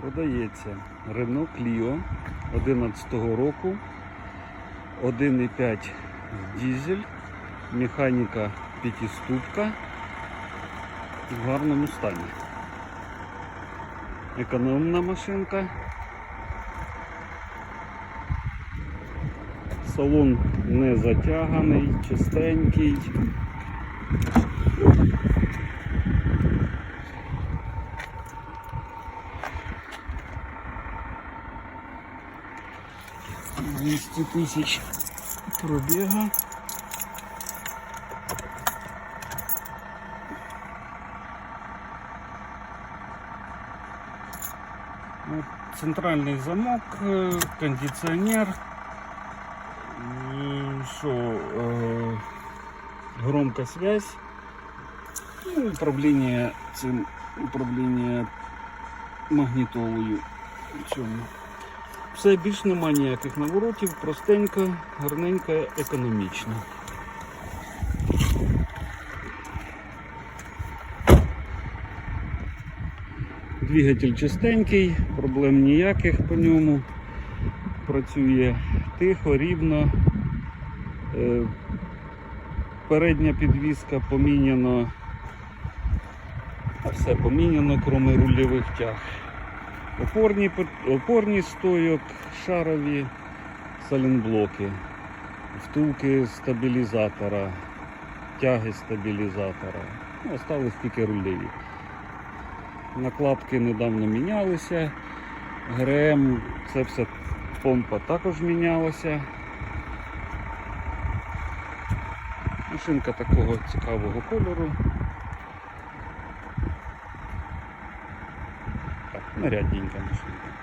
Продається Renault Clio 11 року, 1,5 дизель, механіка п'ятиступка в гарному стані. Економна машинка. Салон не затяганий, чистенький. 200 тысяч пробега. Центральный замок, э, кондиционер, что, э, громкая связь, ну, управление управление магнитолою. Чому? Все більш нема ніяких наворотів, простенько, гарненько, економічно. Двигатель чистенький, проблем ніяких по ньому. Працює тихо, рівно. Е, Передня підвіска поміняно. Все поміняно, крім рульових тяг. Опорні, опорні стойок, шарові салінблоки, втулки стабілізатора, тяги стабілізатора. Ну, Остались тільки рульові. Накладки недавно мінялися. ГРМ, це все помпа також мінялася. Машинка такого цікавого кольору. Нарядненька машинка.